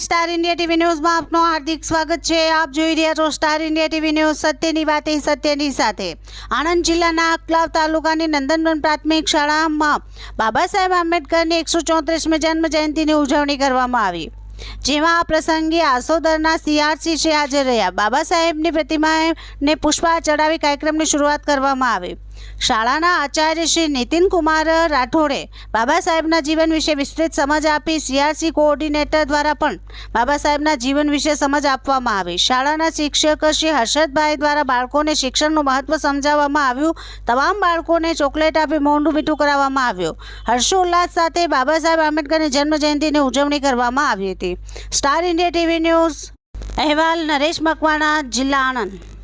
Star India TV ન્યૂઝમાં આપનું હાર્દિક સ્વાગત છે. આપ જોઈ રહ્યા છો સ્ટાર ઇન્ડિયા ટીવી ન્યૂઝ સત્યની વાતે, સત્યની સાથે. આણંદ જિલ્લાના અકલાવ તાલુકાની નંદનવન પ્રાથમિક શાળામાં બાબા સાહેબ આંબેડકરની એકસો ચોત્રીસમી જન્મ જયંતિની ઉજવણી કરવામાં આવી. જેમાં આ પ્રસંગે આસોદરના સીઆરસી છે હાજર રહ્યા. બાબા સાહેબની પ્રતિમાને પુષ્પા ચડાવી કાર્યક્રમની શરૂઆત કરવામાં આવી. શાળાના આચાર્ય શ્રી નીતિનકુમાર રાઠોડે બાબા સાહેબના જીવન વિશે વિસ્તૃત સમજ આપી સીઆરસી કોઓર્ડિનેટર દ્વારા પણ બાબા સાહેબના જીવન વિશે સમજ આપવામાં આવી. શાળાના શિક્ષક શ્રી હર્ષદભાઈ દ્વારા બાળકોને શિક્ષણનું મહત્વ સમજાવવામાં આવ્યું. તમામ બાળકોને ચોકલેટ આપી મોંઢું મીઠું કરાવવામાં આવ્યું. હર્ષોલ્લાસ સાથે બાબા સાહેબ આંબેડકરની જન્મ જયંતિની ઉજવણી કરવામાં આવી હતી. સ્ટાર ઇન્ડિયા ટીવી ન્યૂઝ, અહેવાલ નરેશ મકવાણા, જિલ્લા આણંદ.